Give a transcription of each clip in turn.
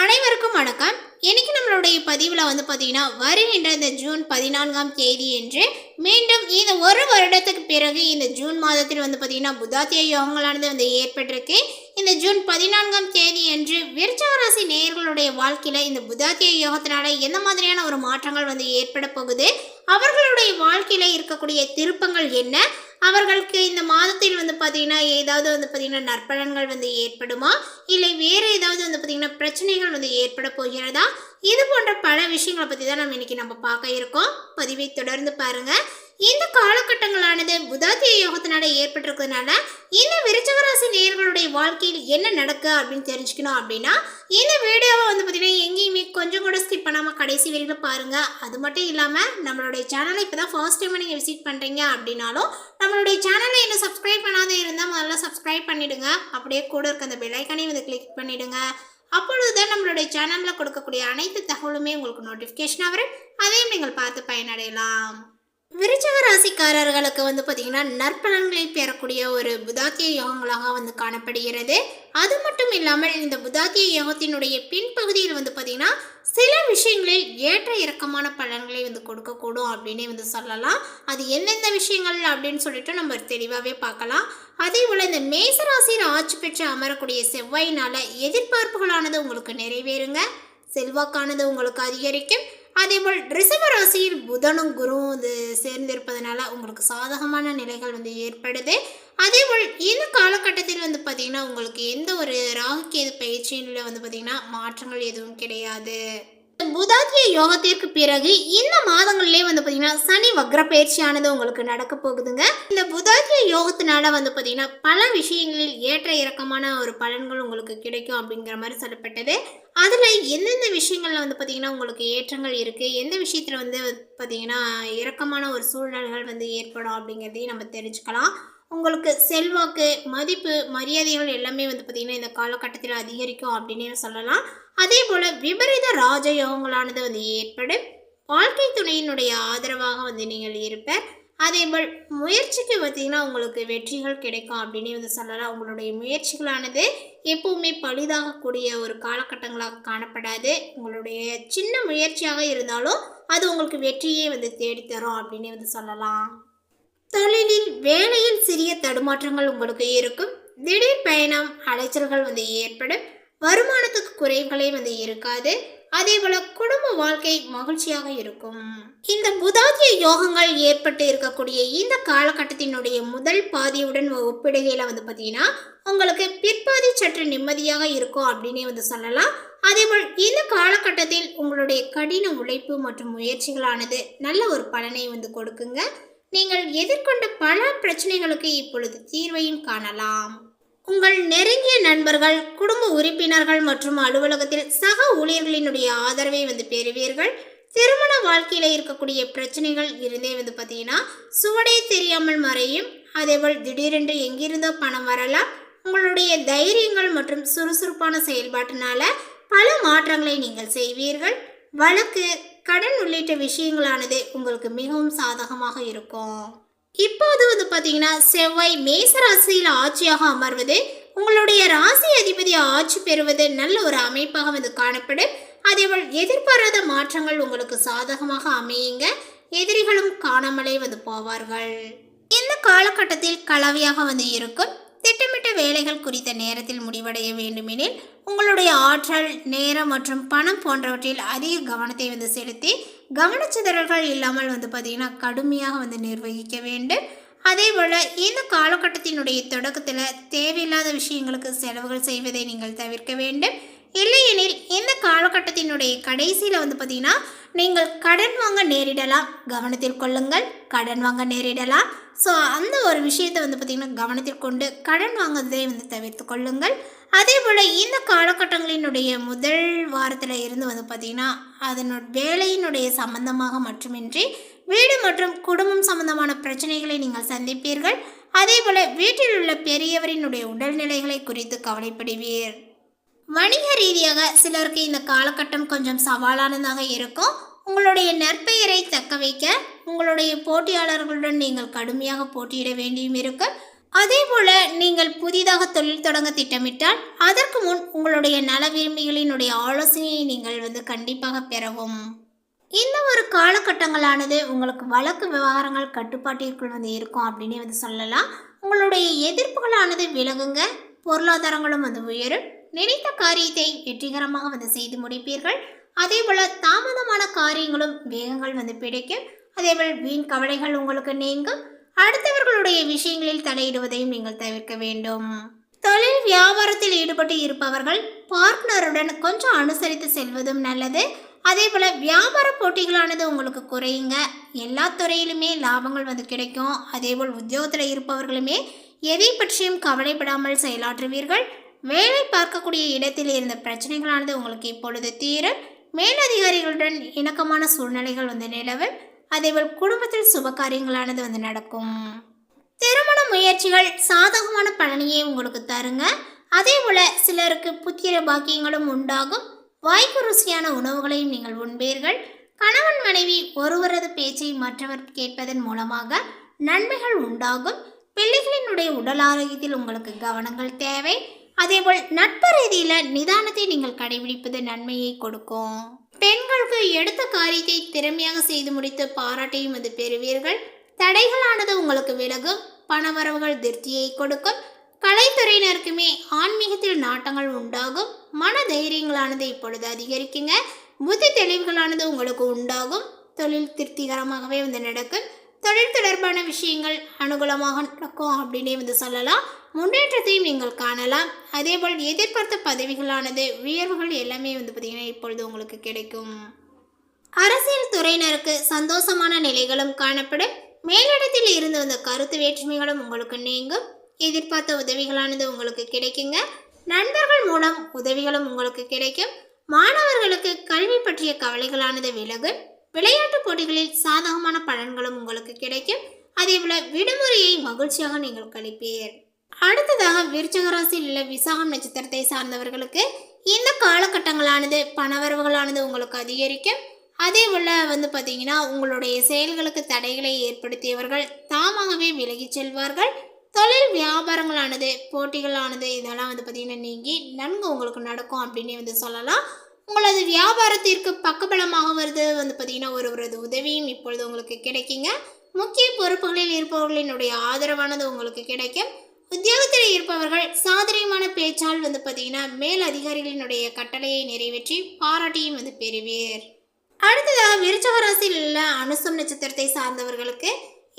அனைவருக்கும் வணக்கம். இன்னைக்கு நம்மளுடைய பதிவில் வந்து பார்த்தீங்கன்னா வருகின்ற இந்த ஜூன் பதினான்காம் தேதி என்று மீண்டும் இந்த ஒரு வருடத்துக்கு பிறகு இந்த ஜூன் மாதத்தில் வந்து பார்த்தீங்கன்னா புதாத்திய யோகங்களானது வந்து ஏற்பட்டிருக்கு. இந்த ஜூன் பதினான்காம் தேதி என்று விருச்சகராசி நேயர்களுடைய வாழ்க்கையில் இந்த புதாத்திய யோகத்தினால எந்த மாதிரியான ஒரு மாற்றங்கள் வந்து ஏற்பட போகுது? அவர்களுடைய வாழ்க்கையில் இருக்கக்கூடிய திருப்பங்கள் என்ன? அவர்களுக்கு இந்த மாதத்தில் வந்து பார்த்தீங்கன்னா ஏதாவது வந்து பார்த்தீங்கன்னா நற்பலன்கள் வந்து ஏற்படுமா? இல்லை வேறு ஏதாவது வந்து பார்த்தீங்கன்னா பிரச்சனைகள் வந்து ஏற்பட போகிறதா? இது போன்ற பல விஷயங்களை பற்றி தான் நம்ம இன்னைக்கு நம்ம பார்க்க இருக்கோம். பதிவை தொடர்ந்து பாருங்கள் இந்த காலகட்டங்களானது புதாதிய யோகத்தினால ஏற்பட்டிருக்கிறதுனால இந்த விருச்சகராசி நேர்களுடைய வாழ்க்கையில் என்ன நடக்கு அப்படின்னு தெரிஞ்சுக்கணும் அப்படின்னா இந்த வீடியோவை வந்து பார்த்தீங்கன்னா எங்கேயுமே கொஞ்சம் கூட ஸ்கிப் பண்ணாமல் கடைசி வரையில் பாருங்க. அது மட்டும் இல்லாமல் நம்மளுடைய சேனலை இப்போ தான் ஃபர்ஸ்ட் டைம் நீங்கள் விசிட் பண்ணுறீங்க அப்படின்னாலும் நம்மளுடைய சேனலை இன்னும் சப்ஸ்கிரைப் பண்ணாத இருந்தால் முதல்ல சப்ஸ்கிரைப் பண்ணிடுங்க. அப்படியே கூட இருக்க அந்த பெல்லைக்கானையும் வந்து கிளிக் பண்ணிடுங்க. அப்பொழுது தான் நம்மளுடைய சேனலில் கொடுக்கக்கூடிய அனைத்து தகவலுமே உங்களுக்கு நோட்டிஃபிகேஷன் வரும். அதையும் நீங்கள் பார்த்து பயனடையலாம். விருச்சக ராசிக்காரர்களுக்கு வந்து பார்த்திங்கன்னா நற்பலன்களை பெறக்கூடிய ஒரு புதாத்திய யோகங்களாக வந்து காணப்படுகிறது. அது மட்டும் இல்லாமல் இந்த புதாத்திய யோகத்தினுடைய பின்பகுதியில் வந்து பார்த்திங்கன்னா சில விஷயங்களில் ஏற்ற இறக்கமான பலன்களை வந்து கொடுக்கக்கூடும் அப்படின்னே வந்து சொல்லலாம். அது எந்தெந்த விஷயங்கள் அப்படின்னு சொல்லிட்டு நம்ம தெளிவாகவே பார்க்கலாம். அதே போல் இந்த மேசராசியில் ஆட்சி பெற்று அமரக்கூடிய செவ்வாயினால் எதிர்பார்ப்புகளானது உங்களுக்கு நிறைவேறுங்க. செல்வாக்கானது உங்களுக்கு அதிகரிக்கும். அதேபோல் ரிஷப ராசியில் புதனும் குருவும் வந்து சேர்ந்திருப்பதனால உங்களுக்கு சாதகமான நிலைகள் வந்து ஏற்படுது. அதேபோல் இந்த காலகட்டத்தில் வந்து பார்த்திங்கன்னா உங்களுக்கு எந்த ஒரு ராகுக்கேது பயிற்சியில் வந்து பார்த்திங்கன்னா மாற்றங்கள் எதுவும் கிடையாது. புதாதிய யோகத்திற்கு பிறகு இந்த மாதங்களிலே வந்து பார்த்தீங்கன்னா சனி வக்ர பயிற்சியானது உங்களுக்கு நடக்க போகுதுங்க. இந்த புதாதிய யோகத்தினால வந்து பார்த்தீங்கன்னா பல விஷயங்களில் ஏற்ற இறக்கமான ஒரு பலன்கள் உங்களுக்கு கிடைக்கும் அப்படிங்கிற மாதிரி சொல்லப்பட்டது. அதில் எந்தெந்த விஷயங்களில் வந்து பார்த்தீங்கன்னா உங்களுக்கு ஏற்றங்கள் இருக்குது எந்த விஷயத்தில் வந்து பார்த்தீங்கன்னா இறக்கமான ஒரு சூழ்நிலைகள் வந்து ஏற்படும் அப்படிங்கிறதையும் நம்ம தெரிஞ்சுக்கலாம். உங்களுக்கு செல்வாக்கு மதிப்பு மரியாதைகள் எல்லாமே வந்து பார்த்திங்கன்னா இந்த காலகட்டத்தில் அதிகரிக்கும் அப்படின்னே சொல்லலாம். அதே போல் விபரீத ராஜயோகங்களானது வந்து ஏற்படும். வாழ்க்கை துணையினுடைய ஆதரவாக வந்து நீங்கள் இருப்பேன் அதே மாதிரி முயற்சிக்கு பார்த்திங்கன்னா உங்களுக்கு வெற்றிகள் கிடைக்கும் அப்படின்னு வந்து சொல்லலாம். உங்களுடைய முயற்சிகளானது எப்பவுமே பழிதாகக்கூடிய ஒரு காலகட்டங்களாக காணப்படாது. உங்களுடைய சின்ன முயற்சியாக இருந்தாலும் அது உங்களுக்கு வெற்றியே வந்து தேடித்தரும் அப்படின்னு வந்து சொல்லலாம். தொழிலில் வேலையில் சிறிய தடுமாற்றங்கள் உங்களுக்கு இருக்கும். திடீர் பயணம் அலைச்சல்கள் வந்து ஏற்படும். வருமானத்துக்கு குறைவுகளே வந்து இருக்காது. அதே போல குடும்ப வாழ்க்கை மகிழ்ச்சியாக இருக்கும். இந்த புதாதிய யோகங்கள் ஏற்பட்டு இருக்கக்கூடிய இந்த காலகட்டத்தினுடைய முதல் பாதியுடன் ஒப்பிடுகையில் வந்து பார்த்தீங்கன்னா உங்களுக்கு பிற்பாதி சற்று நிம்மதியாக இருக்கும் அப்படின்னே வந்து சொல்லலாம். அதேபோல் இந்த காலகட்டத்தில் உங்களுடைய கடின உழைப்பு மற்றும் முயற்சிகளானது நல்ல ஒரு பலனை வந்து கொடுக்குங்க. நீங்கள் எதிர்கொண்ட பல பிரச்சனைகளுக்கு இப்பொழுது தீர்வையும் காணலாம். உங்கள் நெருங்கிய நண்பர்கள் குடும்ப உறுப்பினர்கள் மற்றும் அலுவலகத்தில் சக ஊழியர்களினுடைய ஆதரவை வந்து பெறுவீர்கள். திருமண வாழ்க்கையில் இருக்கக்கூடிய பிரச்சனைகள் இருந்தே வந்து பார்த்தீங்கன்னா சுவடே தெரியாமல் மறையும். அதேபோல் திடீரென்று எங்கிருந்தோ பணம் வரலாம். உங்களுடைய தைரியங்கள் மற்றும் சுறுசுறுப்பான செயல்பாட்டினால பல மாற்றங்களை நீங்கள் செய்வீர்கள். வழக்கு கடன் உள்ளிட்ட விஷயங்களானது உங்களுக்கு மிகவும் சாதகமாக இருக்கும். இப்போது வந்து பார்த்தீங்கன்னா செவ்வாய் மேச ராசியில் ஆட்சியாக அமர்வது உங்களுடைய ராசி அதிபதி ஆட்சி பெறுவது நல்ல ஒரு அமைப்பாக வந்து காணப்படும். அதேபோல் எதிர்பாராத மாற்றங்கள் உங்களுக்கு சாதகமாக அமையுங்க. எதிரிகளும் காணாமலே வந்து போவார்கள். இந்த காலகட்டத்தில் கலவையாக வந்து இருக்கும். திட்டமிட்ட வேலைகள் குறித்த நேரத்தில் முடிவடைய வேண்டுமெனில் உங்களுடைய ஆற்றல் நேரம் மற்றும் பணம் போன்றவற்றில் அதிக கவனத்தை வந்து செலுத்தி கவனச்சிதறல்கள் இல்லாமல் வந்து பார்த்திங்கன்னா கடுமையாக வந்து நிர்வகிக்க வேண்டும். அதே போல் இந்த காலகட்டத்தினுடைய தொடக்கத்தில் தேவையில்லாத விஷயங்களுக்கு செலவுகள் செய்வதை நீங்கள் தவிர்க்க வேண்டும். இல்லையெனில் இந்த காலகட்டத்தினுடைய கடைசியில் வந்து பார்த்திங்கன்னா நீங்கள் கடன் வாங்க நேரிடலாம். கவனத்தில் கொள்ளுங்கள். கடன் வாங்க நேரிடலாம். ஸோ அந்த ஒரு விஷயத்தை வந்து பார்த்திங்கன்னா கவனத்தில் கொண்டு கடன் வாங்குவதை வந்து தவிர்த்து கொள்ளுங்கள். அதே போல் இந்த காலகட்டங்களினுடைய முதல் வாரத்தில் இருந்து வந்து பார்த்திங்கன்னா அதனோட வேலையினுடைய சம்பந்தமாக மட்டுமின்றி வீடு மற்றும் குடும்பம் சம்பந்தமான பிரச்சனைகளை நீங்கள் சந்திப்பீர்கள். அதே போல் வீட்டில் உள்ள பெரியவரினுடைய உடல்நிலைகளை குறித்து கவலைப்படுவீர். வணிக ரீதியாக சிலருக்கு இந்த காலகட்டம் கொஞ்சம் சவாலானதாக இருக்கும். உங்களுடைய நற்பெயரை தக்க வைக்க உங்களுடைய போட்டியாளர்களுடன் நீங்கள் கடுமையாக போட்டியிட வேண்டியும் இருக்கும். அதே போல நீங்கள் புதிதாக தொழில் தொடங்க திட்டமிட்டால் அதற்கு முன் உங்களுடைய நல விரும்பிகளினுடைய ஆலோசனையை நீங்கள் வந்து கண்டிப்பாக பெறவும். இந்த ஒரு காலகட்டங்களானது உங்களுக்கு வழக்கு விவகாரங்கள் கட்டுப்பாட்டிற்குள் வந்து இருக்கும் அப்படின்னே வந்து சொல்லலாம். உங்களுடைய எதிர்ப்புகளானது விலகுங்க பொருளாதாரங்களும் வந்து உயரும். நினைத்த காரியத்தை வெற்றிகரமாக வந்து செய்து முடிப்பீர்கள். அதே போல தாமதமான காரியங்களும் வேகங்கள் வந்து பிடிக்கும். அதேபோல் வீண் கவலைகள் உங்களுக்கு நீங்கும். அடுத்தவர்களுடைய விஷயங்களில் தலையிடுவதையும் நீங்கள் தவிர்க்க வேண்டும். தொழில் வியாபாரத்தில் ஈடுபட்டு இருப்பவர்கள் பார்ட்னருடன் கொஞ்சம் அனுசரித்து செல்வதும் நல்லது. அதே போல் வியாபார போட்டிகளானது உங்களுக்கு குறையுங்க. எல்லா துறையிலுமே லாபங்கள் வந்து கிடைக்கும். அதேபோல் உத்தியோகத்தில் இருப்பவர்களுமே எதை பற்றியும் கவலைப்படாமல் செயலாற்றுவீர்கள். வேலை பார்க்கக்கூடிய இடத்தில் இருந்த பிரச்சனைகளானது உங்களுக்கு இப்பொழுது தீர மேலதிகாரிகளுடன் இணக்கமான சூழ்நிலைகள் வந்து நிலவும். அதேபோல் குடும்பத்தில் சுப காரியங்களானது வந்து நடக்கும். திருமண முயற்சிகள் சாதகமான பலனையே உங்களுக்கு தருங்க. அதே போல சிலருக்கு புத்திர பாக்கியங்களும் உண்டாகும். வாய்க்கு ருசியான உணவுகளையும் நீங்கள் உண்பீர்கள். கணவன் மனைவி ஒருவரது பேச்சை மற்றவர் கேட்பதன் மூலமாக நன்மைகள் உண்டாகும். பிள்ளைகளினுடைய உடல் ஆரோக்கியத்தில் உங்களுக்கு கவனங்கள் தேவை. அதேபோல் நட்பு ரீதியில் நிதானத்தை நீங்கள் கடைபிடிப்பது நன்மையை கொடுக்கும். பெண்களுக்கு எடுத்த காரியத்தை திறமையாக செய்து முடித்து பாராட்டையும் அது பெறுவீர்கள். தடைகளானது உங்களுக்கு விலகும் பணவரவுகள் திருப்தியை கொடுக்கும். கலைத்துறையினருக்குமே ஆன்மீகத்தில் நாட்டங்கள் உண்டாகும். மன தைரியங்களானது இப்பொழுது அதிகரிக்குங்க. புத்தி தெளிவுகளானது உங்களுக்கு உண்டாகும். தொழில் திருப்திகரமாகவே வந்து நடக்கும். தொழில் தொடர்பான விஷயங்கள் அனுகூலமாக நடக்கும் அப்படின்னே வந்து சொல்லலாம். முன்னேற்றத்தையும் நீங்கள் காணலாம். அதேபோல் எதிர்பார்த்த பதவிகளானது உயர்வுகள் எல்லாமே வந்து பார்த்திங்கன்னா இப்பொழுது உங்களுக்கு கிடைக்கும். அரசியல் துறையினருக்கு சந்தோஷமான நிலைகளும் காணப்படும். மேலிடத்தில் இருந்து வந்த கருத்து வேற்றுமைகளும் உங்களுக்கு நீங்கும். எதிர்பார்த்த உதவிகளானது உங்களுக்கு கிடைக்குங்க. நண்பர்கள் மூலம் உதவிகளும் உங்களுக்கு கிடைக்கும். மாணவர்களுக்கு கல்வி பற்றிய கவலைகளானது விலகும். விளையாட்டு போட்டிகளில் சாதகமான பலன்களும் உங்களுக்கு கிடைக்கும். அதேபோல விடுமுறையை மகிழ்ச்சியாக நீங்கள் கழிப்பீர் அடுத்ததாக விருச்சக ராசியில் உள்ள விசாகம் நட்சத்திரத்தை சார்ந்தவர்களுக்கு இந்த காலகட்டங்களானது பணவரவுகளானது உங்களுக்கு அதிகரிக்கும். அதே போல் வந்து பார்த்தீங்கன்னா உங்களுடைய செயல்களுக்கு தடைகளை ஏற்படுத்தியவர்கள் தாமாகவே விலகிச் செல்வார்கள். தொழில் வியாபாரங்களானது போட்டிகளானது இதெல்லாம் வந்து பார்த்திங்கன்னா நீங்கி நன்கு உங்களுக்கு நடக்கும் அப்படின்னு வந்து சொல்லலாம். உங்களது வியாபாரத்திற்கு பக்கபலமாக வருது வந்து பார்த்திங்கன்னா ஒருவரது உதவியும் இப்பொழுது உங்களுக்கு கிடைக்குங்க. முக்கிய பொறுப்புகளில் இருப்பவர்களினுடைய ஆதரவானது உங்களுக்கு கிடைக்கும். உத்தியோகத்தில் இருப்பவர்கள் சாதனையமான பேச்சால் வந்து பார்த்தீங்கன்னா மேல் அதிகாரிகளினுடைய கட்டளையை நிறைவேற்றி பாராட்டியும் வந்து பெறுவீர். அடுத்ததாக விருச்சக ராசியில் உள்ள அனுசம் நட்சத்திரத்தை சார்ந்தவர்களுக்கு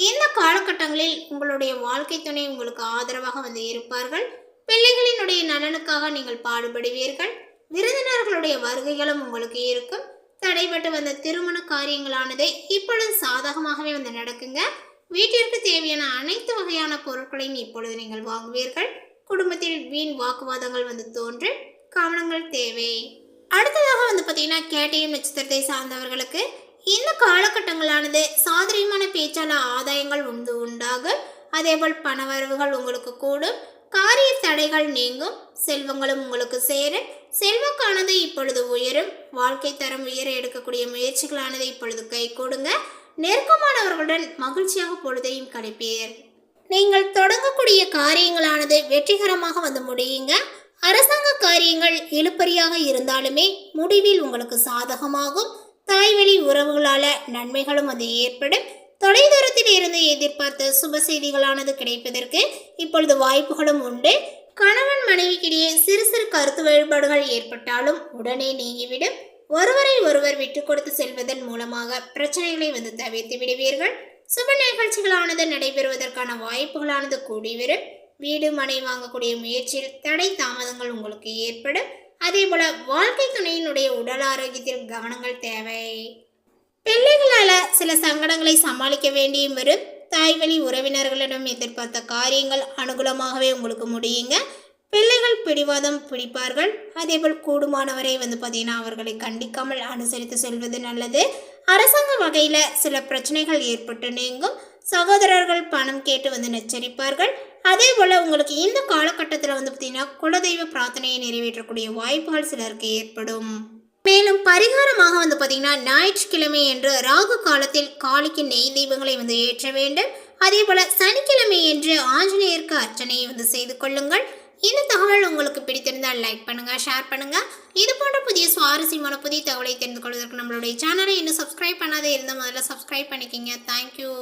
இந்த காலகட்டங்களில் உங்களுடைய வாழ்க்கை துணை உங்களுக்கு ஆதரவாக வந்து இருப்பார்கள். பிள்ளைகளினுடைய நலனுக்காக நீங்கள் பாடுபடுவீர்கள். விருந்தினர்களுடைய வருகைகளும் உங்களுக்கு இருக்கும். தடைபட்டு வந்த திருமண காரியங்களானது இப்பொழுது சாதகமாகவே வந்து நடக்குங்க. வீட்டிற்கு தேவையான அனைத்து வகையான பொருட்களையும் இப்பொழுது நீங்கள் வாங்குவீர்கள். குடும்பத்தில் வீண் வாக்குவாதங்கள் வந்து தோன்று கவனங்கள் தேவை. அடுத்ததாக வந்து பார்த்தீங்கன்னா கேட்டயம் நட்சத்திரத்தை சார்ந்தவர்களுக்கு இந்த காலகட்டங்களானது சாதரியமான பேச்சால ஆதாயங்கள் உண்டு உண்டாகும். அதேபோல் பணவரவுகள் உங்களுக்கு கூடும். காரிய தடைகள் நீங்கும். செல்வங்களும் உங்களுக்கு சேரும். செல்வாக்கானது இப்பொழுது உயரும். வாழ்க்கை தரம் உயர எடுக்கக்கூடிய முயற்சிகளானது இப்பொழுது கை கொடுங்க. நெருக்கமானவர்களுடன் மகிழ்ச்சியாக பொழுதையும் கழிப்பீர். நீங்கள் தொடங்கக்கூடிய காரியங்களானது வெற்றிகரமாக வந்து முடியுங்க. அரசாங்க காரியங்கள் இழுப்பறியாக இருந்தாலுமே முடிவில் உங்களுக்கு சாதகமாகும். தாய்வழி உறவுகளால நன்மைகளும் அது ஏற்படும். தொலைதூரத்தில் இருந்து எதிர்பார்த்த சுப செய்திகளானது கிடைப்பதற்கு இப்பொழுது வாய்ப்புகளும் உண்டு. கணவன் மனைவிக்கிடையே சிறு சிறு கருத்து வேறுபாடுகள் ஏற்பட்டாலும் உடனே நீங்கிவிடும். ஒருவரை ஒருவர் விட்டு கொடுத்து செல்வதன் மூலமாக பிரச்சனைகளை வந்து தவிர்த்து விடுவீர்கள். சுப நிகழ்ச்சிகளானது நடைபெறுவதற்கான வாய்ப்புகளானது கூடி வரும். வீடு மனை வாங்கக்கூடிய முயற்சியில் தடை தாமதங்கள் உங்களுக்கு ஏற்படும். அதே போல வாழ்க்கை துணையினுடைய உடல் ஆரோக்கியத்தில் கவனங்கள் தேவை. பிள்ளைகளால் சில சங்கடங்களை சமாளிக்க வேண்டியும் வரும். தாய்வழி உறவினர்களிடம் எதிர்பார்த்த காரியங்கள் அனுகூலமாகவே உங்களுக்கு முடியுங்க. பிள்ளைகள் பிடிவாதம் பிடிப்பார்கள். அதேபோல் கூடுமானவரை வந்து பார்த்தீங்கன்னா அவர்களை கண்டிக்காமல் அனுசரித்து செல்வது நல்லது. அரசாங்க வகையில் சில பிரச்சனைகள் ஏற்பட்டு நீங்கும். சகோதரர்கள் பணம் கேட்டு வந்து நச்சரிப்பார்கள். அதே போல் உங்களுக்கு இந்த காலகட்டத்தில் வந்து பார்த்தீங்கன்னா குலதெய்வ பிரார்த்தனையை நிறைவேற்றக்கூடிய வாய்ப்புகள் சிலருக்கு ஏற்படும். மேலும் பரிகாரமாக வந்து பார்த்தீங்கன்னா ஞாயிற்றுக்கிழமை என்று ராகு காலத்தில் காளிக்கு நெய் தெய்வங்களை வந்து ஏற்ற வேண்டும். அதே போல் சனிக்கிழமை என்று ஆஞ்சநேயருக்கு அர்ச்சனையை வந்து செய்து கொள்ளுங்கள். இந்த தகவல் உங்களுக்கு பிடித்திருந்தால் லைக் பண்ணுங்க ஷேர் பண்ணுங்க. இது போன்ற புதிய சுவாரஸ்யமான புதிய தகவலை தெரிந்து கொள்வதற்கு நம்மளுடைய சேனலை இன்னும் சப்ஸ்கிரைப் பண்ணாதே இருந்தால் முதல்ல சப்ஸ்கிரைப் பண்ணிக்கிங்க. தேங்க்யூ